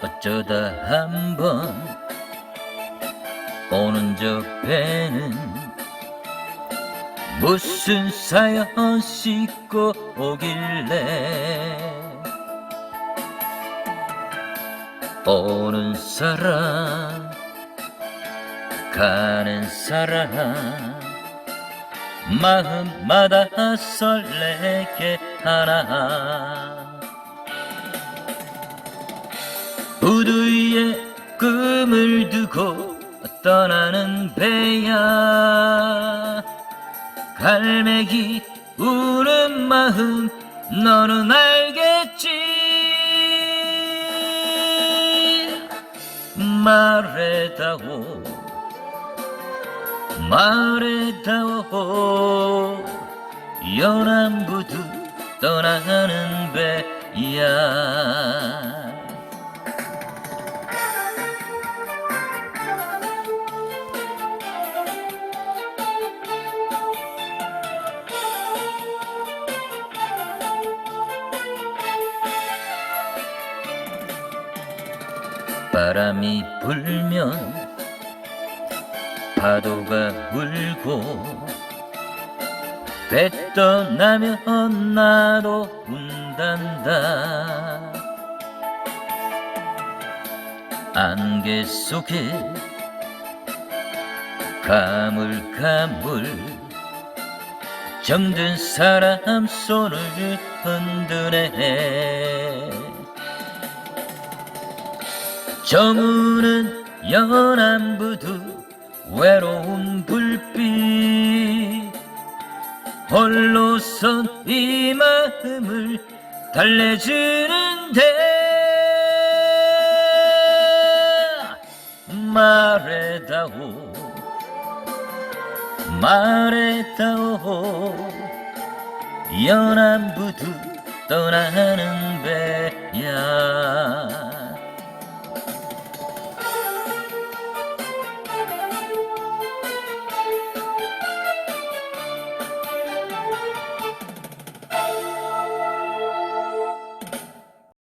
어쩌다 한번 오는 저 배는 무슨 사연 싣고 오길래 오는 사람 가는 사람 마음마다 설레게 하나 우두 위에 꿈을 두고 떠나는 배야. 갈매기 우는 마음 너는 알겠지. 말해다오 말해다오. 연안부두 떠나는 배야 바람이 불면 파도가 울고 배 떠나면 나도 운단다. 안개 속에 가물가물 정든 사람 손을 흔드네 저무는 연안부두 외로운 불빛. 홀로선 이 마음을 달래주는데 말해다오 말해다오. 연안부두 떠나는 배야